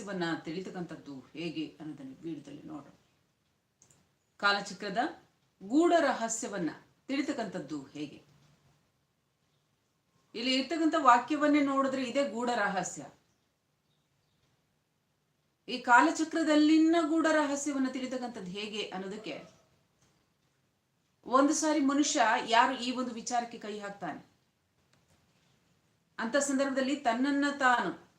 ರಹಸ್ಯವನ್ನ ತಿಳಿತಕ್ಕಂಥದ್ದು ಹೇಗೆ ಅನ್ನೋದನ್ನು ವಿಡಿಯೋದಲ್ಲಿ ನೋಡೋಣ ಕಾಲಚಕ್ರದ ಗೂಢ ರಹಸ್ಯವನ್ನ ತಿಳಿತಕ್ಕಂಥದ್ದು ಹೇಗೆ? ಇಲ್ಲಿ ಇರ್ತಕ್ಕಂಥ ವಾಕ್ಯವನ್ನೇ ನೋಡಿದ್ರೆ ಇದೇ ಗೂಢ ರಹಸ್ಯ. ಈ ಕಾಲಚಕ್ರದಲ್ಲಿನ ಗೂಢ ರಹಸ್ಯವನ್ನು ತಿಳಿತಕ್ಕಂಥದ್ದು ಹೇಗೆ ಅನ್ನೋದಕ್ಕೆ ಒಂದು ಸಾರಿ ಮನುಷ್ಯ ಯಾರು ಈ ಒಂದು ವಿಚಾರಕ್ಕೆ ಕೈ ಹಾಕ್ತಾನೆ? ಅಂತ ಸಂದರ್ಭದಲ್ಲಿ ತನ್ನನ್ನ ತಾನು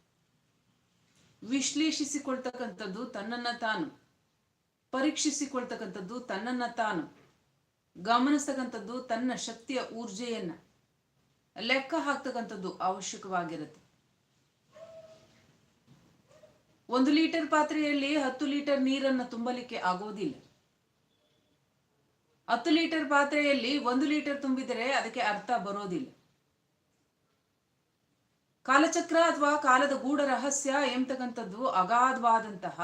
ವಿಶ್ಲೇಷಿಸಿಕೊಳ್ತಕ್ಕಂಥದ್ದು ತನ್ನನ್ನ ತಾನು, ಪರೀಕ್ಷಿಸಿಕೊಳ್ತಕ್ಕಂಥದ್ದು ತನ್ನನ್ನ ತಾನು, ಗಮನಿಸ್ತಕ್ಕಂಥದ್ದು ತನ್ನ ಶಕ್ತಿಯ ಊರ್ಜೆಯನ್ನ, ಲೆಕ್ಕ ಹಾಕ್ತಕ್ಕಂಥದ್ದು ಅವಶ್ಯಕವಾಗಿರುತ್ತೆ. ಒಂದು ಲೀಟರ್ ಪಾತ್ರೆಯಲ್ಲಿ ಹತ್ತು ಲೀಟರ್ ನೀರನ್ನು ತುಂಬಲಿಕ್ಕೆ ಆಗೋದಿಲ್ಲ. ಹತ್ತು ಲೀಟರ್ ಪಾತ್ರೆಯಲ್ಲಿ ಒಂದು ಲೀಟರ್ ತುಂಬಿದರೆ ಅದಕ್ಕೆ ಅರ್ಥ ಬರೋದಿಲ್ಲ. ಕಾಲಚಕ್ರ ಅಥವಾ ಕಾಲದ ಗೂಢ ರಹಸ್ಯ ಎಂಬತಕ್ಕಂಥದ್ದು ಅಗಾಧವಾದಂತಹ,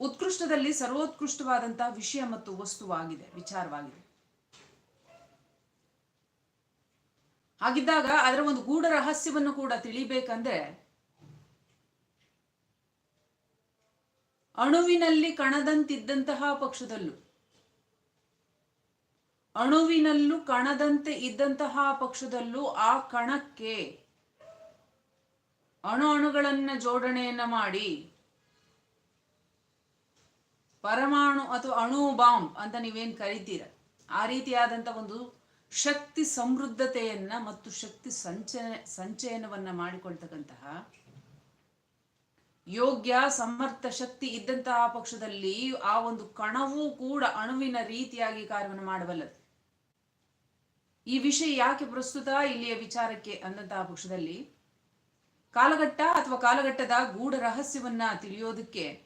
ಉತ್ಕೃಷ್ಟದಲ್ಲಿ ಸರ್ವೋತ್ಕೃಷ್ಟವಾದಂತಹ ವಿಷಯ ಮತ್ತು ವಸ್ತುವಾಗಿದೆ, ವಿಚಾರವಾಗಿದೆ. ಹಾಗಿದ್ದಾಗ ಅದರ ಒಂದು ಗೂಢ ರಹಸ್ಯವನ್ನು ಕೂಡ ತಿಳಿಬೇಕಂದ್ರೆ, ಅಣುವಿನಲ್ಲಿ ಕಣದಂತಿದ್ದಂತಹ ಪಕ್ಷದಲ್ಲೂ ಅಣುವಿನಲ್ಲೂ ಕಣದಂತೆ ಇದ್ದಂತಹ ಪಕ್ಷದಲ್ಲೂ ಆ ಕಣಕ್ಕೆ ಅಣು ಅಣುಗಳನ್ನ ಜೋಡಣೆಯನ್ನ ಮಾಡಿ ಪರಮಾಣು ಅಥವಾ ಅಣು ಬಾಂಬ್ ಅಂತ ನೀವೇನ್ ಕರಿತೀರ? ಆ ರೀತಿಯಾದಂತ ಒಂದು ಶಕ್ತಿ ಸಮೃದ್ಧತೆಯನ್ನ ಮತ್ತು ಶಕ್ತಿ ಸಂಚಯ, ಸಂಚಯನವನ್ನ ಮಾಡಿಕೊಳ್ತಕ್ಕಂತಹ ಯೋಗ್ಯ ಸಮರ್ಥ ಶಕ್ತಿ ಇದ್ದಂತಹ ಪಕ್ಷದಲ್ಲಿ ಆ ಒಂದು ಕಣವೂ ಕೂಡ ಅಣುವಿನ ರೀತಿಯಾಗಿ ಕಾರ್ಯವನ್ನು ಮಾಡಬಲ್ಲದು. ಈ ವಿಷಯ ಯಾಕೆ ಪ್ರಸ್ತುತ ಇಲ್ಲಿಯ ವಿಚಾರಕ್ಕೆ ಅನ್ನಂತಹ ಪಕ್ಷದಲ್ಲಿ? ಕಾಲಘಟ್ಟ ಅಥವಾ ಕಾಲಘಟ್ಟದ ಗೂಢ ರಹಸ್ಯವನ್ನ ತಿಳಿಯೋದಕ್ಕೆ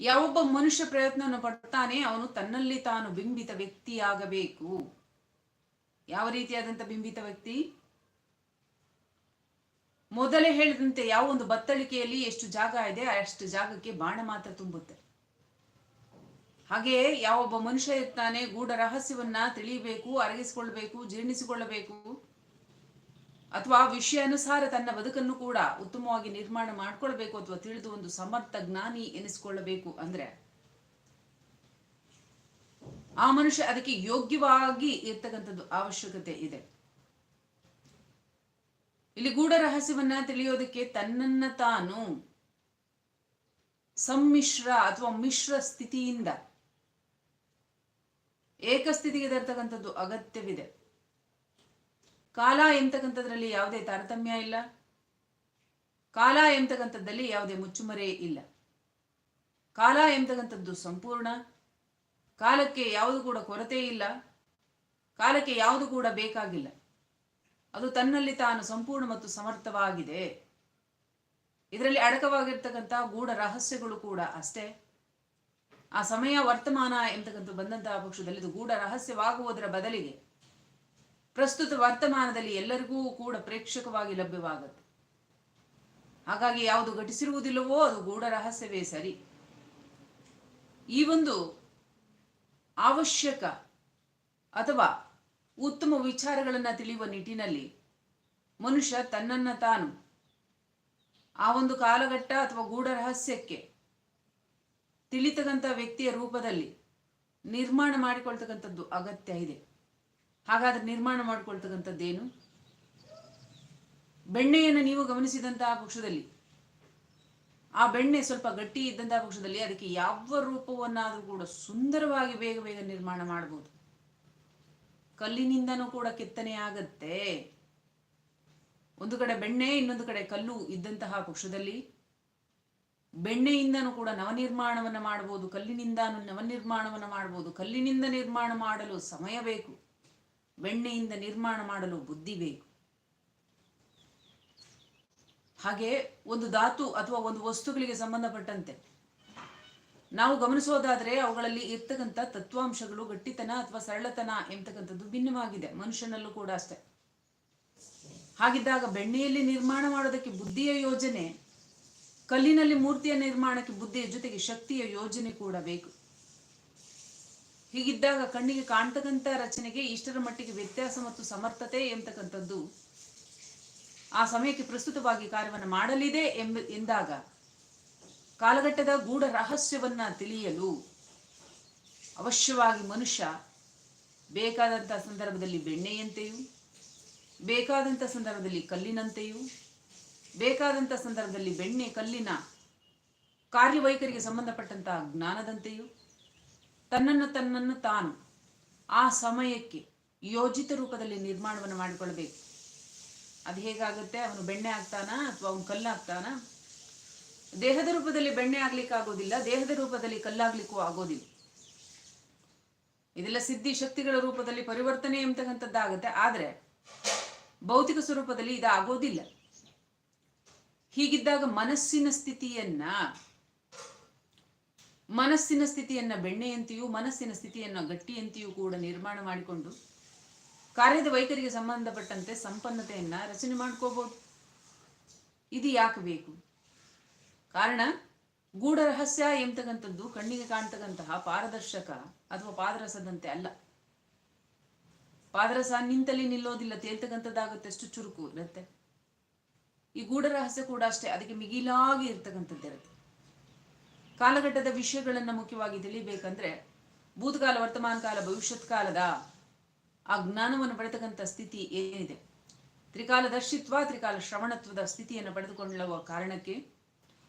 ಯಾವೊಬ್ಬ ಮನುಷ್ಯ ಪ್ರಯತ್ನವನ್ನು ಪಡ್ತಾನೆ ಅವನು ತನ್ನಲ್ಲಿ ತಾನು ಬಿಂಬಿತ ವ್ಯಕ್ತಿಯಾಗಬೇಕು. ಯಾವ ರೀತಿಯಾದಂತ ಬಿಂಬಿತ ವ್ಯಕ್ತಿ? ಮೊದಲೇ ಹೇಳಿದಂತೆ ಯಾವ ಒಂದು ಬತ್ತಳಿಕೆಯಲ್ಲಿ ಎಷ್ಟು ಜಾಗ ಇದೆ ಅಷ್ಟು ಜಾಗಕ್ಕೆ ಬಾಣ ಮಾತ್ರ ತುಂಬುತ್ತೆ. ಹಾಗೆಯೇ ಯಾವೊಬ್ಬ ಮನುಷ್ಯ ಇರ್ತಾನೆ ಗೂಢ ರಹಸ್ಯವನ್ನ ತಿಳಿಯಬೇಕು ಅರಗಿಸಿಕೊಳ್ಬೇಕು ಜೀರ್ಣಿಸಿಕೊಳ್ಳಬೇಕು ಅಥವಾ ವಿಷಯಾನುಸಾರ ತನ್ನ ಬದುಕನ್ನು ಕೂಡ ಉತ್ತಮವಾಗಿ ನಿರ್ಮಾಣ ಮಾಡ್ಕೊಳ್ಬೇಕು ಅಥವಾ ತಿಳಿದು ಒಂದು ಸಮರ್ಥ ಜ್ಞಾನಿ ಎನಿಸಿಕೊಳ್ಳಬೇಕು ಅಂದ್ರೆ ಆ ಮನುಷ್ಯ ಅದಕ್ಕೆ ಯೋಗ್ಯವಾಗಿ ಇರ್ತಕ್ಕಂಥದ್ದು ಅವಶ್ಯಕತೆ ಇದೆ. ಇಲ್ಲಿ ಗೂಢ ರಹಸ್ಯವನ್ನ ತಿಳಿಯೋದಕ್ಕೆ ತನ್ನನ್ನ ತಾನು ಸಮ್ಮಿಶ್ರ ಅಥವಾ ಮಿಶ್ರ ಸ್ಥಿತಿಯಿಂದ ಏಕಸ್ಥಿತಿಗೆ ತರ್ತಕ್ಕಂಥದ್ದು ಅಗತ್ಯವಿದೆ. ಕಾಲ ಎಂತಕ್ಕಂಥದ್ರಲ್ಲಿ ಯಾವುದೇ ತಾರತಮ್ಯ ಇಲ್ಲ. ಕಾಲ ಎಂತಕ್ಕಂಥದ್ದಲ್ಲಿ ಯಾವುದೇ ಮುಚ್ಚುಮರೆ ಇಲ್ಲ. ಕಾಲ ಎಂತಕ್ಕಂಥದ್ದು ಸಂಪೂರ್ಣ. ಕಾಲಕ್ಕೆ ಯಾವುದು ಕೂಡ ಕೊರತೆ ಇಲ್ಲ. ಕಾಲಕ್ಕೆ ಯಾವುದು ಕೂಡ ಬೇಕಾಗಿಲ್ಲ. ಅದು ತನ್ನಲ್ಲಿ ತಾನು ಸಂಪೂರ್ಣ ಮತ್ತು ಸಮರ್ಥವಾಗಿದೆ. ಇದರಲ್ಲಿ ಅಡಕವಾಗಿರ್ತಕ್ಕಂಥ ಗೂಢ ರಹಸ್ಯಗಳು ಕೂಡ ಅಷ್ಟೇ. ಆ ಸಮಯ ವರ್ತಮಾನ ಎಂತಕ್ಕಂಥ ಬಂದಂತಹ ಪಕ್ಷದಲ್ಲಿ ಇದು ಗೂಢ ರಹಸ್ಯವಾಗುವುದರ ಬದಲಿಗೆ ಪ್ರಸ್ತುತ ವರ್ತಮಾನದಲ್ಲಿ ಎಲ್ಲರಿಗೂ ಕೂಡ ಪ್ರೇಕ್ಷಕವಾಗಿ ಲಭ್ಯವಾಗುತ್ತೆ. ಹಾಗಾಗಿ ಯಾವುದು ಘಟಿಸಿರುವುದಿಲ್ಲವೋ ಅದು ಗೂಢ ರಹಸ್ಯವೇ ಸರಿ. ಈ ಒಂದು ಅವಶ್ಯಕ ಅಥವಾ ಉತ್ತಮ ವಿಚಾರಗಳನ್ನು ತಿಳಿಯುವ ನಿಟ್ಟಿನಲ್ಲಿ ಮನುಷ್ಯ ತನ್ನನ್ನ ತಾನು ಆ ಒಂದು ಕಾಲಘಟ್ಟ ಅಥವಾ ಗೂಢ ರಹಸ್ಯಕ್ಕೆ ತಿಳಿತಕ್ಕಂಥ ವ್ಯಕ್ತಿಯ ರೂಪದಲ್ಲಿ ನಿರ್ಮಾಣ ಮಾಡಿಕೊಳ್ತಕ್ಕಂಥದ್ದು ಅಗತ್ಯ ಇದೆ. ಹಾಗಾದ್ರೆ ನಿರ್ಮಾಣ ಮಾಡಿಕೊಳ್ತಕ್ಕಂಥದ್ದೇನು? ಬೆಣ್ಣೆಯನ್ನು ನೀವು ಗಮನಿಸಿದಂತಹ ಪಕ್ಷದಲ್ಲಿ, ಆ ಬೆಣ್ಣೆ ಸ್ವಲ್ಪ ಗಟ್ಟಿ ಇದ್ದಂತಹ ಪಕ್ಷದಲ್ಲಿ ಅದಕ್ಕೆ ಯಾವ ರೂಪವನ್ನಾದರೂ ಕೂಡ ಸುಂದರವಾಗಿ ಬೇಗ ಬೇಗ ನಿರ್ಮಾಣ ಮಾಡಬಹುದು ಕಲ್ಲಿನಿಂದನೂ ಕೂಡ ಕೆತ್ತನೆ ಆಗತ್ತೆ. ಒಂದು ಕಡೆ ಬೆಣ್ಣೆ, ಇನ್ನೊಂದು ಕಡೆ ಕಲ್ಲು ಇದ್ದಂತಹ ಪಕ್ಷದಲ್ಲಿ ಬೆಣ್ಣೆಯಿಂದನೂ ಕೂಡ ನವನಿರ್ಮಾಣವನ್ನ ಮಾಡಬಹುದು ಕಲ್ಲಿನಿಂದಾನು ನವನಿರ್ಮಾಣವನ್ನ ಮಾಡಬಹುದು ಕಲ್ಲಿನಿಂದ ನಿರ್ಮಾಣ ಮಾಡಲು ಸಮಯ ಬೇಕು. ಬೆಣ್ಣೆಯಿಂದ ನಿರ್ಮಾಣ ಮಾಡಲು ಬುದ್ಧಿ ಬೇಕು. ಹಾಗೆ ಒಂದು ಧಾತು ಅಥವಾ ಒಂದು ವಸ್ತುಗಳಿಗೆ ಸಂಬಂಧಪಟ್ಟಂತೆ. ನಾವು ಗಮನಿಸೋದಾದ್ರೆ ಅವುಗಳಲ್ಲಿ ಇರ್ತಕ್ಕಂಥ ತತ್ವಾಂಶಗಳು ಗಟ್ಟಿತನ ಅಥವಾ ಸರಳತನ ಎಂಬತಕ್ಕಂಥದ್ದು ಭಿನ್ನವಾಗಿದೆ. ಮನುಷ್ಯನಲ್ಲೂ ಕೂಡ ಅಷ್ಟೇ. ಹಾಗಿದ್ದಾಗ ಬೆಣ್ಣೆಯಲ್ಲಿ ನಿರ್ಮಾಣ ಮಾಡೋದಕ್ಕೆ ಬುದ್ಧಿಯ ಯೋಜನೆ ಕಲ್ಲಿನಲ್ಲಿ ಮೂರ್ತಿಯ ನಿರ್ಮಾಣಕ್ಕೆ ಬುದ್ಧಿಯ ಜೊತೆಗೆ ಶಕ್ತಿಯ ಯೋಜನೆ ಕೂಡ ಬೇಕು. ಹೀಗಿದ್ದಾಗ ಕಣ್ಣಿಗೆ ಕಾಣ್ತಕ್ಕಂಥ ರಚನೆಗೆ ಇಷ್ಟರ ಮಟ್ಟಿಗೆ ವ್ಯತ್ಯಾಸ ಮತ್ತು ಸಮರ್ಥತೆ ಎಂಬತಕ್ಕಂಥದ್ದು ಆ ಸಮಯಕ್ಕೆ ಪ್ರಸ್ತುತವಾಗಿ ಕಾರ್ಯವನ್ನು ಮಾಡಲಿದೆ ಎಂಬ, ಎಂದಾಗ ಕಾಲಘಟ್ಟದ ಗೂಢ ರಹಸ್ಯವನ್ನ ತಿಳಿಯಲು ಅವಶ್ಯವಾಗಿ ಮನುಷ್ಯ ಬೇಕಾದಂಥ ಸಂದರ್ಭದಲ್ಲಿ ಬೆಣ್ಣೆಯಂತೆಯೂ, ಬೇಕಾದಂಥ ಸಂದರ್ಭದಲ್ಲಿ ಕಲ್ಲಿನಂತೆಯೂ ಬೇಕಾದಂಥ ಸಂದರ್ಭದಲ್ಲಿ ಬೆಣ್ಣೆ, ಕಲ್ಲಿನ ಕಾರ್ಯವೈಖರಿಗೆ ಸಂಬಂಧಪಟ್ಟಂತಹ ಜ್ಞಾನದಂತೆಯೂ ತನ್ನನ್ನು ತನ್ನನ್ನು ತಾನು ಆ ಸಮಯಕ್ಕೆ ಯೋಜಿತ ರೂಪದಲ್ಲಿ ನಿರ್ಮಾಣವನ್ನು ಮಾಡಿಕೊಳ್ಬೇಕು ಅದು ಹೇಗಾಗುತ್ತೆ? ಅವನು ಬೆಣ್ಣೆ ಆಗ್ತಾನ ಅಥವಾ ಅವನು ಕಲ್ಲಾಗ್ತಾನ ದೇಹದ ರೂಪದಲ್ಲಿ ಬೆಣ್ಣೆ ಆಗ್ಲಿಕ್ಕೆ ಆಗೋದಿಲ್ಲ, ದೇಹದ ರೂಪದಲ್ಲಿ ಕಲ್ಲಾಗ್ಲಿಕ್ಕೂ ಆಗೋದಿಲ್ಲ. ಇದೆಲ್ಲ ಸಿದ್ಧಿ ಶಕ್ತಿಗಳ ರೂಪದಲ್ಲಿ ಪರಿವರ್ತನೆ ಎಂಬತಕ್ಕಂಥದ್ದಾಗುತ್ತೆ ಆದರೆ ಭೌತಿಕ ಸ್ವರೂಪದಲ್ಲಿ ಇದು ಆಗೋದಿಲ್ಲ ಹೀಗಿದ್ದಾಗ ಮನಸ್ಸಿನ ಸ್ಥಿತಿಯನ್ನ ಮನಸ್ಸಿನ ಸ್ಥಿತಿಯನ್ನ, ಬೆಣ್ಣೆಯಂತೆಯೂ ಮನಸ್ಸಿನ ಸ್ಥಿತಿಯನ್ನ, ಗಟ್ಟಿಯಂತೆಯೂ ಕೂಡ ನಿರ್ಮಾಣ ಮಾಡಿಕೊಂಡು ಕಾರ್ಯದ ವೈಖರಿಗೆ ಸಂಬಂಧಪಟ್ಟಂತೆ ಸಂಪನ್ನತೆಯನ್ನ ರಚನೆ ಮಾಡ್ಕೋಬಹುದು ಇದು ಯಾಕೆ ಬೇಕು? ಕಾರಣ ಗೂಢ ರಹಸ್ಯ ಎಂಬತಕ್ಕಂಥದ್ದು ಕಣ್ಣಿಗೆ ಕಾಣ್ತಕ್ಕಂತಹ ಪಾರದರ್ಶಕ ಅಥವಾ ಪಾದರಸದಂತೆ ಅಲ್ಲ. ಪಾದರಸ ನಿಂತಲ್ಲಿ ನಿಲ್ಲೋದಿಲ್ಲ, ತೇಲ್ತಕ್ಕಂಥದ್ದಾಗುತ್ತೆ ಎಷ್ಟು ಚುರುಕು ಇರುತ್ತೆ. ಈ ಗೂಢ ರಹಸ್ಯ ಕೂಡ ಅಷ್ಟೇ. ಅದಕ್ಕೆ ಮಿಗಿಲಾಗಿ ಇರ್ತಕ್ಕಂಥದ್ದಿರುತ್ತೆ ಕಾಲಘಟ್ಟದ ವಿಷಯಗಳನ್ನ ಮುಖ್ಯವಾಗಿ ತಿಳಿಬೇಕಂದ್ರೆ, ಭೂತಕಾಲ, ವರ್ತಮಾನ ಕಾಲ, ಭವಿಷ್ಯತ್ ಕಾಲದ ಆ ಜ್ಞಾನವನ್ನು ಪಡೆತಕ್ಕಂಥ ಸ್ಥಿತಿ ಏನಿದೆ? ತ್ರಿಕಾಲದರ್ಶಿತ್ವ ತ್ರಿಕಾಲ ಶ್ರವಣತ್ವದ ಸ್ಥಿತಿಯನ್ನು ಪಡೆದುಕೊಳ್ಳುವ ಕಾರಣಕ್ಕೆ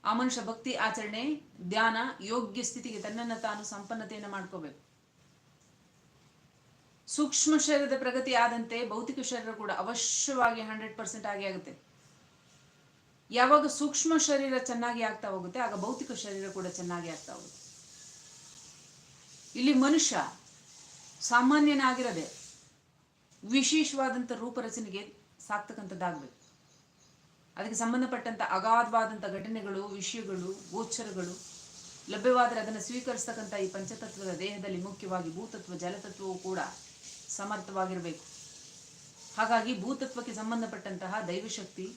ಆ ಮನುಷ್ಯ ಭಕ್ತಿ, ಆಚರಣೆ, ಧ್ಯಾನ, ಯೋಗ್ಯ ಸ್ಥಿತಿಗೆ ತನ್ನನ್ನು ತಾನು ಸಂಪನ್ನತೆಯನ್ನು ಮಾಡ್ಕೋಬೇಕು. ಸೂಕ್ಷ್ಮ ಶರೀರದ ಪ್ರಗತಿ ಆದಂತೆ ಭೌತಿಕ ಶರೀರ ಕೂಡ ಅವಶ್ಯವಾಗಿ ಹಂಡ್ರೆಡ್ ಪರ್ಸೆಂಟ್ ಆಗಿ ಆಗುತ್ತೆ. ಯಾವಾಗ ಸೂಕ್ಷ್ಮ ಶರೀರ ಚೆನ್ನಾಗಿ ಆಗ್ತಾ ಹೋಗುತ್ತೆ, ಆಗ ಭೌತಿಕ ಶರೀರ ಕೂಡ ಚೆನ್ನಾಗಿ ಆಗ್ತಾ ಹೋಗುತ್ತೆ. ಇಲ್ಲಿ ಮನುಷ್ಯ ಸಾಮಾನ್ಯನಾಗಿರದೆ ವಿಶೇಷವಾದಂಥ ರೂಪರಚನೆಗೆ ಸಾಕ್ತಕ್ಕಂಥದ್ದಾಗಬೇಕು. ಅದಕ್ಕೆ ಸಂಬಂಧಪಟ್ಟಂಥ ಅಗಾಧವಾದಂಥ ಘಟನೆಗಳು, ವಿಷಯಗಳು, ಗೋಚರಗಳು, ಲಭ್ಯವಾದರೆ ಅದನ್ನು ಸ್ವೀಕರಿಸ್ತಕ್ಕಂಥ ಈ ಪಂಚತತ್ವದ ದೇಹದಲ್ಲಿ ಮುಖ್ಯವಾಗಿ ಭೂತತ್ವ, ಜಲತತ್ವವು ಕೂಡ ಸಮರ್ಥವಾಗಿರಬೇಕು. ಹಾಗಾಗಿ ಭೂತತ್ವಕ್ಕೆ ಸಂಬಂಧಪಟ್ಟಂತಹ ದೈವಶಕ್ತಿ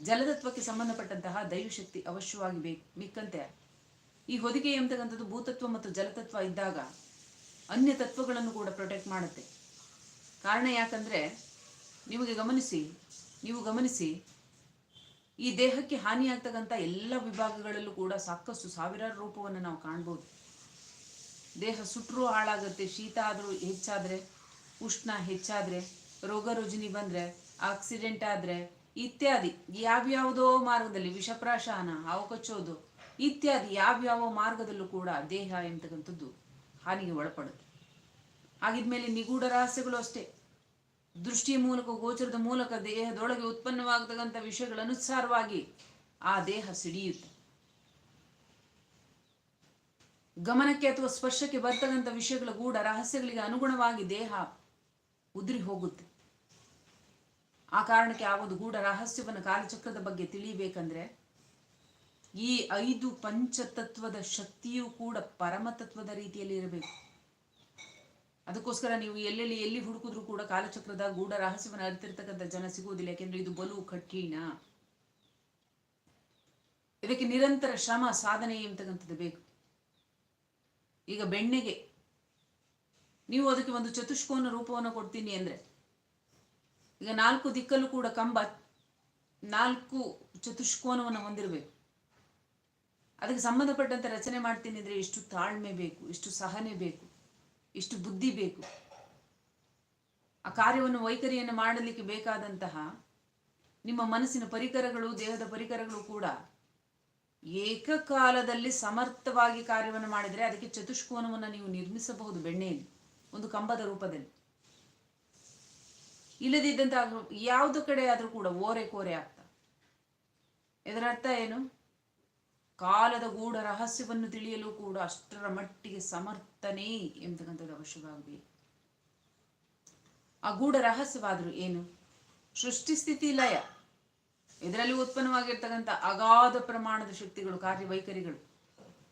ಜಲತತ್ವಕ್ಕೆ ಸಂಬಂಧಪಟ್ಟಂತಹ ದೈವಶಕ್ತಿ ಅವಶ್ಯವಾಗಿ ಬೇಕು ಈ ಹೊದಿಕೆ ಎಂಬತಕ್ಕಂಥದ್ದು ಭೂತತ್ವ ಮತ್ತು ಜಲತತ್ವ ಇದ್ದಾಗ ಅನ್ಯ ತತ್ವಗಳನ್ನು ಕೂಡ ಪ್ರೊಟೆಕ್ಟ್ ಮಾಡುತ್ತೆ. ಕಾರಣ ಯಾಕಂದ್ರೆ ನಿಮಗೆ ಗಮನಿಸಿ, ನೀವು ಗಮನಿಸಿ, ಈ ದೇಹಕ್ಕೆ ಹಾನಿಯಾಗ್ತಕ್ಕಂಥ ಎಲ್ಲ ವಿಭಾಗಗಳಲ್ಲೂ ಕೂಡ ಸಾಕಷ್ಟು ಸಾವಿರಾರು ರೂಪವನ್ನು ನಾವು ಕಾಣ್ಬೋದು. ದೇಹ ಸುಟ್ಟರೂ ಹಾಳಾಗುತ್ತೆ, ಶೀತ ಆದರೂ ಹೆಚ್ಚಾದರೆ, ಉಷ್ಣ ಹೆಚ್ಚಾದರೆ, ರೋಗ ರುಜಿನಿ ಬಂದರೆ ಆಕ್ಸಿಡೆಂಟ್ ಆದರೆ ಇತ್ಯಾದಿ. ಯಾವ್ಯಾವುದೋ ಮಾರ್ಗದಲ್ಲಿ ವಿಷಪ್ರಾಶಾನ ಹಾವು ಕಚ್ಚೋದು ಇತ್ಯಾದಿ ಯಾವ್ಯಾವ ಮಾರ್ಗದಲ್ಲೂ ಕೂಡ ದೇಹ ಎಂತಕ್ಕಂಥದ್ದು ಹಾನಿಗೆ ಒಳಪಡುತ್ತೆ. ಆಗಿದ್ಮೇಲೆ ನಿಗೂಢ ರಹಸ್ಯಗಳು ಅಷ್ಟೇ. ದೃಷ್ಟಿಯ ಮೂಲಕ, ಗೋಚರದ ಮೂಲಕ ದೇಹದೊಳಗೆ ಉತ್ಪನ್ನವಾಗತಕ್ಕಂಥ ವಿಷಯಗಳ ಅನುಸಾರವಾಗಿ ಆ ದೇಹ ಸಿಡಿಯುತ್ತೆ. ಗಮನಕ್ಕೆ ಅಥವಾ ಸ್ಪರ್ಶಕ್ಕೆ ಬರ್ತಕ್ಕಂಥ ವಿಷಯಗಳ ಗೂಢ ರಹಸ್ಯಗಳಿಗೆ ಅನುಗುಣವಾಗಿ ದೇಹ ಉದುರಿ ಹೋಗುತ್ತೆ. ಆ ಕಾರಣಕ್ಕೆ ಆ ಒಂದು ಗೂಢ ರಹಸ್ಯವನ್ನು ಕಾಲಚಕ್ರದ ಬಗ್ಗೆ ತಿಳಿಯಬೇಕಂದ್ರೆ ಈ ಐದು ಪಂಚತತ್ವದ ಶಕ್ತಿಯೂ ಕೂಡ ಪರಮತತ್ವದ ರೀತಿಯಲ್ಲಿ ಇರಬೇಕು. ಅದಕ್ಕೋಸ್ಕರ ನೀವು ಎಲ್ಲೆಲ್ಲಿ ಎಲ್ಲಿ ಹುಡುಕಿದ್ರು ಕೂಡ ಕಾಲಚಕ್ರದ ಗೂಢ ರಹಸ್ಯವನ್ನು ಅರಿತಿರ್ತಕ್ಕಂಥ ಜನ ಸಿಗುವುದಿಲ್ಲ, ಯಾಕೆಂದ್ರೆ ಇದು ಬಲು ಕಠಿಣ. ಇದಕ್ಕೆ ನಿರಂತರ ಶ್ರಮ, ಸಾಧನೆ ಎಂಬತಕ್ಕಂಥದ್ದು ಬೇಕು. ಈಗ ಬೆಣ್ಣೆಗೆ, ನೀವು ಅದಕ್ಕೆ ಒಂದು ಚತುಷ್ಕೋನ ರೂಪವನ್ನು ಕೊಡ್ತೀನಿ ಅಂದ್ರೆ ಈಗ ನಾಲ್ಕು ದಿಕ್ಕಲ್ಲೂ ಕೂಡ ಕಂಬ ನಾಲ್ಕು ಚತುಷ್ಕೋನವನ್ನು ಹೊಂದಿರಬೇಕು. ಅದಕ್ಕೆ ಸಂಬಂಧಪಟ್ಟಂತೆ ರಚನೆ ಮಾಡ್ತೀನಿ ಅಂದರೆ ಎಷ್ಟು ತಾಳ್ಮೆ ಬೇಕು, ಎಷ್ಟು ಸಹನೆ ಬೇಕು, ಎಷ್ಟು ಬುದ್ಧಿ ಬೇಕು. ಆ ಕಾರ್ಯವನ್ನು ವೈಖರಿಯನ್ನು ಮಾಡಲಿಕ್ಕೆ ಬೇಕಾದಂತಹ ನಿಮ್ಮ ಮನಸ್ಸಿನ ಪರಿಕರಗಳು, ದೇಹದ ಪರಿಕರಗಳು ಕೂಡ ಏಕಕಾಲದಲ್ಲಿ ಸಮರ್ಥವಾಗಿ ಕಾರ್ಯವನ್ನು ಮಾಡಿದರೆ ಅದಕ್ಕೆ ಚತುಷ್ಕೋನವನ್ನು ನೀವು ನಿರ್ಮಿಸಬಹುದು ಬೆಣ್ಣೆಯಲ್ಲಿ, ಒಂದು ಕಂಬದ ರೂಪದಲ್ಲಿ. ಇಲ್ಲದಿದ್ದಂತ ಯಾವುದು ಕಡೆ ಆದರೂ ಕೂಡ ಓರೆ ಕೋರೆ ಆಗ್ತಾ. ಇದರ ಅರ್ಥ ಏನು? ಕಾಲದ ಗೂಢ ರಹಸ್ಯವನ್ನು ತಿಳಿಯಲು ಕೂಡ ಅಷ್ಟರ ಮಟ್ಟಿಗೆ ಸಮರ್ಥನೆ ಎಂಬತಕ್ಕಂಥದ್ದು ಅವಶ್ಯವಾಗಬೇಕು. ಆ ಗೂಢ ರಹಸ್ಯವಾದರೂ ಏನು? ಸೃಷ್ಟಿ ಸ್ಥಿತಿ ಲಯ. ಇದರಲ್ಲಿ ಉತ್ಪನ್ನವಾಗಿರ್ತಕ್ಕಂಥ ಅಗಾಧ ಪ್ರಮಾಣದ ಶಕ್ತಿಗಳು, ಕಾರ್ಯವೈಖರಿಗಳು.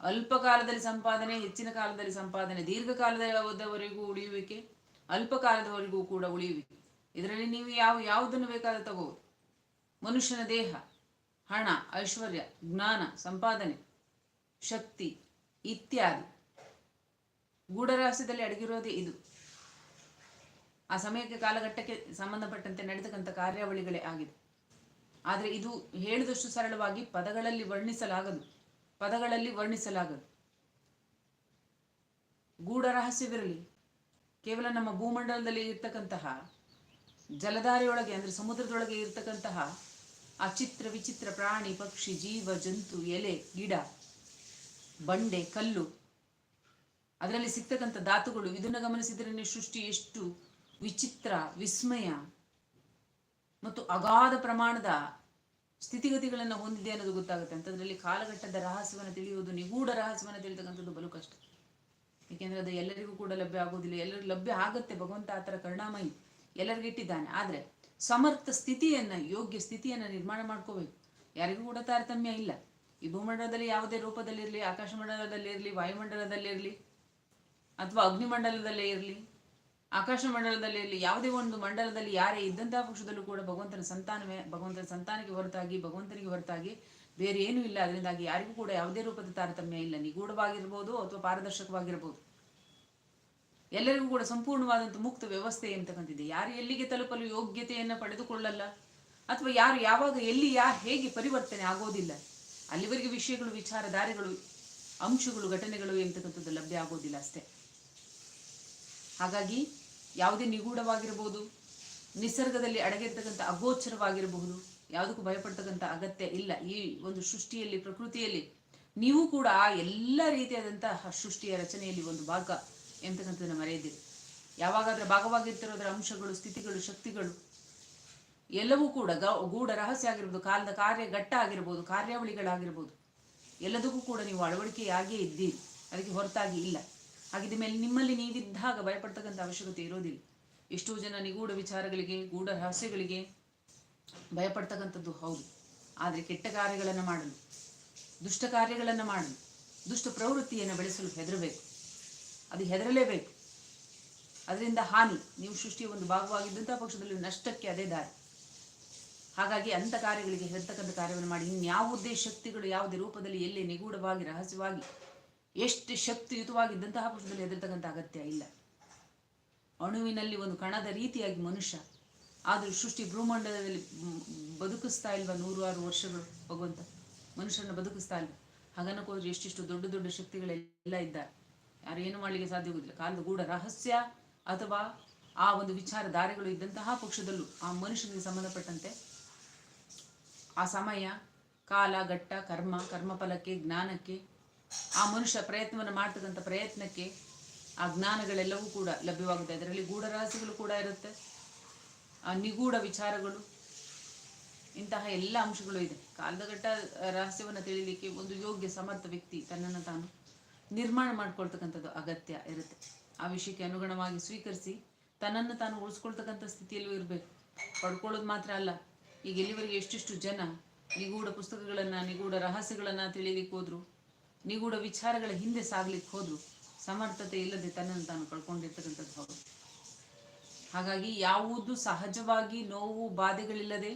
ಅಲ್ಪ ಕಾಲದಲ್ಲಿ ಸಂಪಾದನೆ, ಹೆಚ್ಚಿನ ಕಾಲದಲ್ಲಿ ಸಂಪಾದನೆ ದೀರ್ಘಕಾಲದವರೆಗೂ ಉಳಿಯುವಿಕೆ ಅಲ್ಪ ಕಾಲದವರೆಗೂ ಕೂಡ ಉಳಿಯುವಿಕೆ. ಇದರಲ್ಲಿ ನೀವು ಯಾವ ಯಾವುದನ್ನು ಬೇಕಾದ ತಗೋಬೋದು. ಮನುಷ್ಯನ ದೇಹ, ಹಣ, ಐಶ್ವರ್ಯ, ಜ್ಞಾನ, ಸಂಪಾದನೆ, ಶಕ್ತಿ, ಇತ್ಯಾದಿ. ಗೂಢರಹಸ್ಯದಲ್ಲಿ ಅಡಗಿರೋದೇ ಇದು. ಆ ಸಮಯಕ್ಕೆ ಕಾಲಘಟ್ಟಕ್ಕೆ ಸಂಬಂಧಪಟ್ಟಂತೆ ನಡೆದಕ್ಕಂಥ ಕಾರ್ಯಾವಳಿಗಳೇ ಆಗಿದೆ ಆದರೆ ಇದು ಹೇಳಿದಷ್ಟು ಸರಳವಾಗಿ ಪದಗಳಲ್ಲಿ ವರ್ಣಿಸಲಾಗದು. ಪದಗಳಲ್ಲಿ ವರ್ಣಿಸಲಾಗದು. ಗೂಢ ರಹಸ್ಯವಿರಲಿ ಕೇವಲ ನಮ್ಮ ಭೂಮಂಡಲದಲ್ಲಿ ಇರ್ತಕ್ಕಂತಹ ಜಲಧಾರೆಯೊಳಗೆ ಅಂದರೆ ಸಮುದ್ರದೊಳಗೆ ಇರತಕ್ಕಂತಹ ಆ ಚಿತ್ರ ವಿಚಿತ್ರ ಪ್ರಾಣಿ, ಪಕ್ಷಿ, ಜೀವ, ಜಂತು, ಎಲೆ, ಗಿಡ, ಬಂಡೆ, ಕಲ್ಲು, ಅದರಲ್ಲಿ ಸಿಗ್ತಕ್ಕಂಥ ಧಾತುಗಳು. ಇದನ್ನು ಗಮನಿಸಿದ್ರೆ ಸೃಷ್ಟಿ ಎಷ್ಟು ವಿಚಿತ್ರ, ವಿಸ್ಮಯ ಮತ್ತು ಅಗಾಧ ಪ್ರಮಾಣದ ಸ್ಥಿತಿಗತಿಗಳನ್ನು ಹೊಂದಿದೆ ಅನ್ನೋದು ಗೊತ್ತಾಗುತ್ತೆ. ಅಂಥದ್ರಲ್ಲಿ ಕಾಲಘಟ್ಟದ ರಹಸ್ಯವನ್ನು ತಿಳಿಯುವುದು, ನಿಗೂಢ ರಹಸ್ಯವನ್ನು ತಿಳಿತಕ್ಕಂಥದ್ದು ಬಲು ಕಷ್ಟ. ಏಕೆಂದರೆ ಅದು ಎಲ್ಲರಿಗೂ ಕೂಡ ಲಭ್ಯ ಆಗೋದಿಲ್ಲ. ಎಲ್ಲರಿಗೂ ಲಭ್ಯ ಆಗುತ್ತೆ. ಭಗವಂತ ಆ ಥರ ಕರುಣಾಮಯಿ. ಎಲ್ಲರಿಗೂ ಇಟ್ಟಿದ್ದಾನೆ. ಆದರೆ ಸಮರ್ಥ ಸ್ಥಿತಿಯನ್ನು, ಯೋಗ್ಯ ಸ್ಥಿತಿಯನ್ನು ನಿರ್ಮಾಣ ಮಾಡ್ಕೋಬೇಕು. ಯಾರಿಗೂ ಕೂಡ ತಾರತಮ್ಯ ಇಲ್ಲ. ಈ ಭೂಮಂಡಲದಲ್ಲಿ ಯಾವುದೇ ರೂಪದಲ್ಲಿರಲಿ, ಆಕಾಶಮಂಡಲದಲ್ಲಿರಲಿ, ವಾಯುಮಂಡಲದಲ್ಲಿರಲಿ, ಅಥವಾ ಅಗ್ನಿಮಂಡಲದಲ್ಲೇ ಇರಲಿ ಆಕಾಶ ಮಂಡಲದಲ್ಲಿ ಇರಲಿ ಯಾವುದೇ ಒಂದು ಮಂಡಲದಲ್ಲಿ ಯಾರೇ ಇದ್ದಂತಹ ಪಕ್ಷದಲ್ಲೂ ಕೂಡ ಭಗವಂತನ ಸಂತಾನವೇ, ಭಗವಂತನ ಸಂತಾನಕ್ಕೆ ಹೊರತಾಗಿ, ಭಗವಂತನಿಗೆ ಹೊರತಾಗಿ ಬೇರೆ ಏನೂ ಇಲ್ಲ. ಅದರಿಂದಾಗಿ ಯಾರಿಗೂ ಕೂಡ ಯಾವುದೇ ರೂಪದ ತಾರತಮ್ಯ ಇಲ್ಲ. ನಿಗೂಢವಾಗಿರ್ಬೋದು ಅಥವಾ ಪಾರದರ್ಶಕವಾಗಿರ್ಬೋದು. ಎಲ್ಲರಿಗೂ ಕೂಡ ಸಂಪೂರ್ಣವಾದಂಥ ಮುಕ್ತ ವ್ಯವಸ್ಥೆ ಅಂತಕ್ಕಂಥದ್ದು ಯಾರು ಎಲ್ಲಿಗೆ ತಲುಪಲು ಯೋಗ್ಯತೆಯನ್ನು ಪಡೆದುಕೊಳ್ಳಲ್ಲ, ಅಥವಾ ಯಾರು ಯಾವಾಗ ಎಲ್ಲಿ ಯಾರು ಹೇಗೆ ಪರಿವರ್ತನೆ ಆಗೋದಿಲ್ಲ, ಅಲ್ಲಿವರೆಗೆ ವಿಷಯಗಳು, ವಿಚಾರಧಾರೆಗಳು, ಅಂಶಗಳು, ಘಟನೆಗಳು ಎಂತಕ್ಕಂಥದ್ದು ಲಭ್ಯ ಆಗೋದಿಲ್ಲ ಅಷ್ಟೇ. ಹಾಗಾಗಿ ಯಾವುದೇ ನಿಗೂಢವಾಗಿರಬಹುದು, ನಿಸರ್ಗದಲ್ಲಿ ಅಡಗಿರ್ತಕ್ಕಂಥ ಅಗೋಚರವಾಗಿರಬಹುದು, ಯಾವುದಕ್ಕೂ ಭಯಪಡ್ತಕ್ಕಂಥ ಅಗತ್ಯ ಇಲ್ಲ. ಈ ಒಂದು ಸೃಷ್ಟಿಯಲ್ಲಿ, ಪ್ರಕೃತಿಯಲ್ಲಿ, ನೀವು ಕೂಡ ಆ ಎಲ್ಲ ರೀತಿಯಾದಂತಹ ಸೃಷ್ಟಿಯ ರಚನೆಯಲ್ಲಿ ಒಂದು ಭಾಗ. ಎಂತಕ್ಕಂಥದ್ದನ್ನು ಮರೆಯದಿರಿ. ಯಾವಾಗಾದ್ರೂ ಭಾಗವಾಗಿರ್ತಿರೋದ್ರ ಅಂಶಗಳು, ಸ್ಥಿತಿಗಳು, ಶಕ್ತಿಗಳು, ಎಲ್ಲವೂ ಕೂಡ ಗ, ಗೂಢ ರಹಸ್ಯ ಆಗಿರ್ಬೋದು, ಕಾಲದ ಕಾರ್ಯ ಘಟ್ಟ ಆಗಿರ್ಬೋದು, ಕಾರ್ಯಾವಳಿಗಳಾಗಿರ್ಬೋದು, ಎಲ್ಲದಕ್ಕೂ ಕೂಡ ನೀವು ಅಳವಡಿಕೆಯಾಗೇ ಇದ್ದೀರಿ. ಅದಕ್ಕೆ ಹೊರತಾಗಿ ಇಲ್ಲ. ಹಾಗಿದ ಮೇಲೆ ನಿಮ್ಮಲ್ಲಿ ನೀವಿದ್ದಾಗ ಭಯಪಡ್ತಕ್ಕಂಥ ಅವಶ್ಯಕತೆ ಇರೋದಿಲ್ಲ. ಎಷ್ಟೋ ಜನ ನಿಗೂಢ ವಿಚಾರಗಳಿಗೆ, ಗೂಢ ರಹಸ್ಯಗಳಿಗೆ ಭಯಪಡ್ತಕ್ಕಂಥದ್ದು ಹೌದು. ಆದರೆ ಕೆಟ್ಟ ಕಾರ್ಯಗಳನ್ನು ಮಾಡಲು, ದುಷ್ಟ ಕಾರ್ಯಗಳನ್ನು ಮಾಡಲು, ದುಷ್ಟ ಪ್ರವೃತ್ತಿಯನ್ನು ಬೆಳೆಸಲು ಹೆದರಬೇಕು. ಅದು ಹೆದರಲೇಬೇಕು. ಅದರಿಂದ ಹಾನಿ. ನೀವು ಸೃಷ್ಟಿಯ ಒಂದು ಭಾಗವಾಗಿದ್ದಂಥ ಪಕ್ಷದಲ್ಲಿ ನಷ್ಟಕ್ಕೆ ಅದೇ ದಾರಿ. ಹಾಗಾಗಿ ಅಂಥ ಕಾರ್ಯಗಳಿಗೆ ಹೇಳ್ತಕ್ಕಂಥ ಕಾರ್ಯವನ್ನು ಮಾಡಿ. ಇನ್ಯಾವುದೇ ಶಕ್ತಿಗಳು ಯಾವುದೇ ರೂಪದಲ್ಲಿ ಎಲ್ಲಿ ನಿಗೂಢವಾಗಿ, ರಹಸ್ಯವಾಗಿ, ಎಷ್ಟು ಶಕ್ತಿಯುತವಾಗಿದ್ದಂತಹ ಪಕ್ಷದಲ್ಲಿ ಹೆದರ್ತಕ್ಕಂಥ ಅಗತ್ಯ ಇಲ್ಲ. ಅಣುವಿನಲ್ಲಿ ಒಂದು ಕಣದ ರೀತಿಯಾಗಿ ಮನುಷ್ಯ. ಆದರೂ ಸೃಷ್ಟಿ ಭೂಮಂಡಲದಲ್ಲಿ ಬದುಕಿಸ್ತಾ ಇಲ್ವಾ ನೂರಾರು ವರ್ಷಗಳು ಭಗವಂತ ಮನುಷ್ಯರನ್ನು ಬದುಕಿಸ್ತಾ ಇಲ್ವಾ? ಹಾಗನ್ನಕ್ಕೆ ಹೋದ್ರೆ ಎಷ್ಟೆಷ್ಟು ದೊಡ್ಡ ದೊಡ್ಡ ಶಕ್ತಿಗಳೆಲ್ಲ ಇದ್ದಾರೆ. ಯಾರು ಏನು ಮಾಡಲಿಕ್ಕೆ ಸಾಧ್ಯವಾಗುದಿಲ್ಲ ಕಾಲದ ಗೂಢ ರಹಸ್ಯ ಅಥವಾ ಆ ಒಂದು ವಿಚಾರಧಾರೆಗಳು ಇದ್ದಂತಹ ಪಕ್ಷದಲ್ಲೂ ಆ ಮನುಷ್ಯನಿಗೆ ಸಂಬಂಧಪಟ್ಟಂತೆ ಆ ಸಮಯ, ಕಾಲ, ಘಟ್ಟ, ಕರ್ಮ, ಕರ್ಮಫಲಕ್ಕೆ, ಜ್ಞಾನಕ್ಕೆ, ಆ ಮನುಷ್ಯ ಪ್ರಯತ್ನವನ್ನು ಮಾಡ್ತಕ್ಕಂಥ ಪ್ರಯತ್ನಕ್ಕೆ ಆ ಜ್ಞಾನಗಳೆಲ್ಲವೂ ಕೂಡ ಲಭ್ಯವಾಗುತ್ತೆ. ಅದರಲ್ಲಿ ಗೂಢ ರಹಸ್ಯಗಳು ಕೂಡ ಇರುತ್ತೆ. ಆ ನಿಗೂಢ ವಿಚಾರಗಳು, ಇಂತಹ ಎಲ್ಲ ಅಂಶಗಳು ಇದೆ. ಕಾಲದ ಘಟ್ಟ ರಹಸ್ಯವನ್ನು ತಿಳಿಲಿಕ್ಕೆ ಒಂದು ಯೋಗ್ಯ ಸಮರ್ಥ ವ್ಯಕ್ತಿ ತನ್ನನ್ನು ತಾನು ನಿರ್ಮಾಣ ಮಾಡ್ಕೊಳ್ತಕ್ಕಂಥದ್ದು ಅಗತ್ಯ ಇರುತ್ತೆ. ಆ ವಿಷಯಕ್ಕೆ ಅನುಗುಣವಾಗಿ ಸ್ವೀಕರಿಸಿ ತನ್ನನ್ನು ತಾನು ಉಳಿಸ್ಕೊಳ್ತಕ್ಕಂಥ ಸ್ಥಿತಿಯಲ್ಲೂ ಇರಬೇಕು. ಪಡ್ಕೊಳ್ಳೋದು ಮಾತ್ರ ಅಲ್ಲ, ಈಗ ಎಲ್ಲಿವರೆಗೆ ಎಷ್ಟೆಷ್ಟು ಜನ ನಿಗೂಢ ಪುಸ್ತಕಗಳನ್ನು, ನಿಗೂಢ ರಹಸ್ಯಗಳನ್ನು ತಿಳಿಲಿಕ್ಕೆ ಹೋದ್ರು, ನಿಗೂಢ ವಿಚಾರಗಳ ಹಿಂದೆ ಸಾಗಲಿಕ್ಕೆ ಹೋದ್ರು, ಸಮರ್ಥತೆ ಇಲ್ಲದೆ ತನ್ನನ್ನು ತಾನು ಕಳ್ಕೊಂಡಿರ್ತಕ್ಕಂಥದ್ದು ಹೌದು. ಹಾಗಾಗಿ ಯಾವುದು ಸಹಜವಾಗಿ ನೋವು, ಬಾಧೆಗಳಿಲ್ಲದೆ,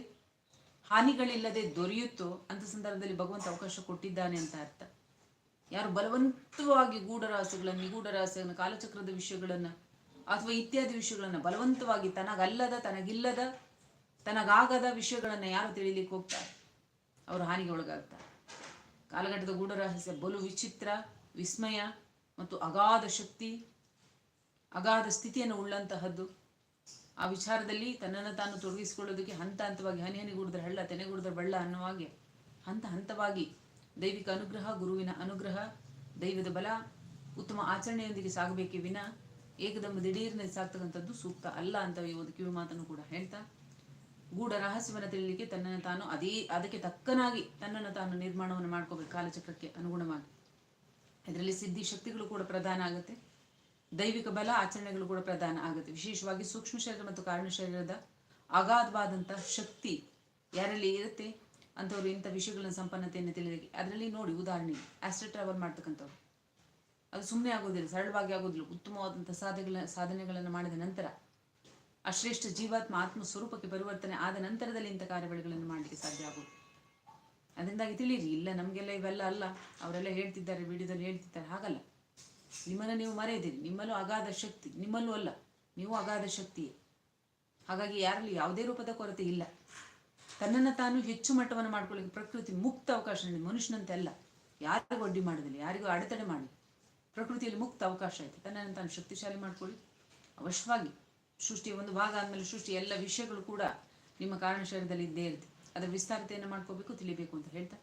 ಹಾನಿಗಳಿಲ್ಲದೆ ದೊರೆಯುತ್ತೋ ಅಂತ ಸಂದರ್ಭದಲ್ಲಿ ಭಗವಂತ ಅವಕಾಶ ಕೊಟ್ಟಿದ್ದಾನೆ ಅಂತ ಅರ್ಥ. ಯಾರು ಬಲವಂತವಾಗಿ ಗೂಢ ರಹಸ್ಯಗಳನ್ನು ನಿಗೂಢ ಕಾಲಚಕ್ರದ ವಿಷಯಗಳನ್ನು ಅಥವಾ ಇತ್ಯಾದಿ ವಿಷಯಗಳನ್ನು ಬಲವಂತವಾಗಿ ತನಗಲ್ಲದ, ತನಗಿಲ್ಲದ, ತನಗಾಗದ ವಿಷಯಗಳನ್ನು ಯಾರು ತಿಳಿಲಿಕ್ಕೆ ಹೋಗ್ತಾರೆ? ಅವರು ಹಾನಿಗೆ ಒಳಗಾಗ್ತಾರೆ. ಕಾಲಘಟ್ಟದ ಗೂಢ ರಹಸ್ಯ ಬಲು ವಿಚಿತ್ರ, ವಿಸ್ಮಯ ಮತ್ತು ಅಗಾಧ ಶಕ್ತಿ, ಅಗಾಧ ಸ್ಥಿತಿಯನ್ನು ಉಳ್ಳಂತಹದ್ದು. ಆ ವಿಚಾರದಲ್ಲಿ ತನ್ನನ್ನು ತಾನು ತೊಡಗಿಸಿಕೊಳ್ಳೋದಕ್ಕೆ ಹಂತ ಹಂತವಾಗಿ ಹನಿ ಹನಿ ಗುಡಿದ್ರೆ ಹಳ್ಳ, ತೆನೆ ಗುಡಿದ್ರೆ ಬಳ್ಳ ಅನ್ನೋ ಹಾಗೆ ಹಂತ ಹಂತವಾಗಿ ದೈವಿಕ ಅನುಗ್ರಹ, ಗುರುವಿನ ಅನುಗ್ರಹ, ದೈವದ ಬಲ, ಉತ್ತಮ ಆಚರಣೆಯೊಂದಿಗೆ ಸಾಗಬೇಕೇ ವಿನ ಏಕದಮ್ಮ ದಿಢೀರ್ನಲ್ಲಿ ಸಾಕ್ತಕ್ಕಂಥದ್ದು ಸೂಕ್ತ ಅಲ್ಲ ಅಂತ ಈ ಒಂದು ಕಿವಿ ಮಾತನ್ನು ಕೂಡ ಹೇಳ್ತಾ, ಗೂಢ ರಹಸ್ಯವನ್ನು ತಿಳಿಲಿಕ್ಕೆ ತನ್ನನ್ನು ತಾನು ಅದೇ, ಅದಕ್ಕೆ ತಕ್ಕನಾಗಿ ತನ್ನನ್ನು ತಾನು ನಿರ್ಮಾಣವನ್ನು ಮಾಡ್ಕೋಬೇಕು ಕಾಲಚಕ್ರಕ್ಕೆ ಅನುಗುಣವಾಗಿ. ಇದರಲ್ಲಿ ಸಿದ್ಧಿ ಶಕ್ತಿಗಳು ಕೂಡ ಪ್ರಧಾನ ಆಗುತ್ತೆ, ದೈವಿಕ ಬಲ ಆಚರಣೆಗಳು ಕೂಡ ಪ್ರಧಾನ ಆಗುತ್ತೆ. ವಿಶೇಷವಾಗಿ ಸೂಕ್ಷ್ಮ ಶರೀರ ಮತ್ತು ಕಾರಣ ಶರೀರದ ಅಗಾಧವಾದಂತಹ ಶಕ್ತಿ ಯಾರಲ್ಲಿ ಇರುತ್ತೆ? ಅಂಥವ್ರು ಇಂಥ ವಿಷಯಗಳನ್ನ ಸಂಪನ್ನತೆಯನ್ನು ತಿಳಿದಕ್ಕೆ ಅದರಲ್ಲಿ ನೋಡಿ ಉದಾಹರಣೆ ಆಸ್ಟ್ರಾ ಟ್ರಾವೆಲ್ ಮಾಡ್ತಕ್ಕಂಥವ್ರು. ಅದು ಸುಮ್ಮನೆ ಆಗೋದಿಲ್ಲ, ಸರಳವಾಗಿ ಆಗೋದಿಲ್ಲ, ಉತ್ತಮವಾದಂಥ ಸಾಧನೆಗಳ ಸಾಧನೆಗಳನ್ನು ಮಾಡಿದ ನಂತರ. ಅಶ್ರೇಷ್ಠ ಶ್ರೇಷ್ಠ ಜೀವಾತ್ಮ ಆತ್ಮ ಸ್ವರೂಪಕ್ಕೆ ಪರಿವರ್ತನೆ ಆದ ನಂತರದಲ್ಲಿ ಇಂಥ ಕಾರ್ಯಗಳನ್ನು ಮಾಡಲಿಕ್ಕೆ ಸಾಧ್ಯ ಆಗೋದು. ಅದರಿಂದಾಗಿ ತಿಳಿಯಿರಿ, ಇಲ್ಲ ನಮಗೆಲ್ಲ ಇವೆಲ್ಲ ಅಲ್ಲ. ಅವರೆಲ್ಲ ಹೇಳ್ತಿದ್ದಾರೆ, ವಿಡಿಯೋದಲ್ಲಿ ಹೇಳ್ತಿದ್ದಾರೆ, ಹಾಗಲ್ಲ. ನಿಮ್ಮನ್ನು ನೀವು ಮರೆಯದಿರಿ, ನಿಮ್ಮಲ್ಲೂ ಅಗಾಧ ಶಕ್ತಿ, ನಿಮ್ಮಲ್ಲೂ ಅಲ್ಲ, ನೀವು ಅಗಾಧ ಶಕ್ತಿಯೇ. ಹಾಗಾಗಿ ಯಾರಲ್ಲಿ ಯಾವುದೇ ರೂಪದ ಕೊರತೆ ಇಲ್ಲ. ತನ್ನನ್ನು ತಾನು ಹೆಚ್ಚು ಮಟ್ಟವನ್ನು ಮಾಡ್ಕೊಳ್ಳಿಕ್ಕೆ ಪ್ರಕೃತಿ ಮುಕ್ತ ಅವಕಾಶ ನೀಡಿ. ಮನುಷ್ಯನಂತೆ ಅಲ್ಲ. ಯಾರಿಗೂ ಅಡ್ಡಿ ಮಾಡೋದಿಲ್ಲ ಯಾರಿಗೂ ಅಡೆತಡೆ ಮಾಡಿ. ಪ್ರಕೃತಿಯಲ್ಲಿ ಮುಕ್ತ ಅವಕಾಶ ಐತೆ ತನ್ನನ್ನು ತಾನು ಶಕ್ತಿಶಾಲಿ ಮಾಡ್ಕೊಳ್ಳಿ. ಅವಶ್ಯವಾಗಿ ಸೃಷ್ಟಿಯ ಒಂದು ಭಾಗ ಆದಮೇಲೆ ಸೃಷ್ಟಿ ಎಲ್ಲ ವಿಷಯಗಳು ಕೂಡ ನಿಮ್ಮ ಕಾರಣ ಶರೀರದಲ್ಲಿ ಇದ್ದೇ ಇರುತ್ತೆ. ಅದರ ವಿಸ್ತಾರತೆಯನ್ನು ಮಾಡ್ಕೋಬೇಕು, ತಿಳಿಬೇಕು ಅಂತ ಹೇಳ್ತಾ.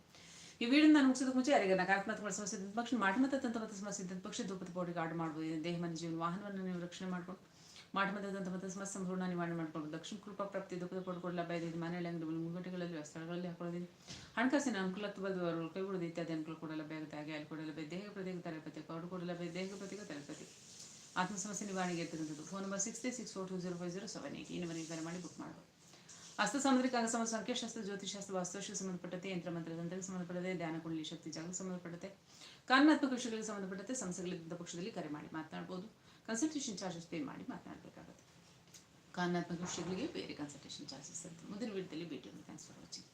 ಈ ವಿಡಿಯೋ ನಾನು ಮುಗಿಸೋದಕ್ಕೆ ಮುಂಚೆ ಯಾರಿಗೆ ನಕಾರಾತ್ಮಕ ಸಮಸ್ಯೆ ಪಕ್ಷ ಮಾಟಮತ ತಂತ್ರ ಸಮಸ್ಯೆ ಇದ್ದ ಪಕ್ಷ ಧೂಪದ ಪೌಡಿಗೆ ಆರ್ಡರ್ ಮಾಡ್ಬೋದು. ದೇಹ, ಮನ, ಜೀವನ, ವಾಹನವನ್ನು ನೀವು ರಕ್ಷಣೆ ಮಾಡ್ಕೊಂಡು ತಂತ್ರಮತ ಸಮಸ್ಯೆ ಸಂಪೂರ್ಣ ನಿವಾರಣೆ ಮಾಡ್ಕೊಂಡು ದಕ್ಷಿಣ ಕೃಪಾ ಪ್ರಾಪ್ತಿ, ದುಃಖದ ಪೌಡಿ ಕೊಡಲ ಬಯದಿದ್ದು ಮನೆಯಲ್ಲಿ ಮುಂಗಟ್ಟುಗಳಲ್ಲಿ ಸ್ಥಳಗಳಲ್ಲಿ ಹಾಕೊಳ್ಳೋದಿಲ್ಲ ಹಣಕಾಸಿನ ಅನುಕೂಲತ್ವದವರು ಕೈಗೊಳ್ಳೋದು ಇತ್ಯಾದಿ ಅನುಕೂಲ ಕೂಡ ಲಭ್ಯ ಆಗುತ್ತೆ. ಅಲ್ಲಿ ಕೊಡಲ ಲಭ್ಯ ದೇಹ ಪ್ರತ್ಯೇಕ ತರಪತಿ ಕೌಡು ಕೂಡ ಲಭ್ಯ ದೇಹ ಪ್ರತ್ಯೇಕ ತರಪತಿ ಆತ್ಮ ಸಮಸ್ಯೆ ನಿವಾರಣೆಗೆ ಇರ್ತಕ್ಕಂಥದ್ದು phone number six three six four two zero five zero seven eight ಈ ನಂಬರಿಗೆ ಕರೆ ಮಾಡಿ ಬುಕ್ ಮಾಡಬಹುದು ಹಸ್ತ ಸಾಮುದ್ರಿಕ ಸಮಸ್ಯೆ ಸಂಖ್ಯಾಶಾಸ್ತ್ರ ಜ್ಯೋತಿಷಾಸ್ತ್ರ ವಾಸ್ತುಶಾಸ್ತ್ರ ಸಂಬಂಧಪಟ್ಟಂತೆ, ಯಂತ್ರ, ಮಂತ್ರ ತಂತ್ರಕ್ಕೆ ಸಂಬಂಧಪಟ್ಟಂತೆ, ಧ್ಯಾನ, ಕುಂಡಲಿ, ಶಕ್ತಿ, ಜಾಗಕ್ಕೆ ಸಂಬಂಧಪಟ್ಟಂತೆ, ಕಾನೂನಾತ್ಮಕ ವಿಷಯಗಳಿಗೆ ಸಂಬಂಧಪಟ್ಟಂತೆ ಸಂಸ್ಥೆಗಳಿದ್ದ ಪಕ್ಷದಲ್ಲಿ ಕರೆ ಮಾಡಿ. ಮಾತನಾಡ್ಬೋದು. ಕನ್ಸಲ್ಟೇಷನ್ ಚಾರ್ಜಸ್ ಪೇ ಮಾಡಿ ಮಾತನಾಡಬೇಕಾಗುತ್ತೆ ಕಾರಣಾತ್ಮಕ ವಿಷಯಗಳಿಗೆ ಬೇರೆ ಕನ್ಸಲ್ಟೇಷನ್ ಚಾರ್ಜಸ್ ಇರುತ್ತೆ ಮುಂದಿನ ವಿಡಿಯೋದಲ್ಲಿ ಭೇಟಿ ಥ್ಯಾಂಕ್ಸ್ ಫಾರ್ ವಾಚಿಂಗ್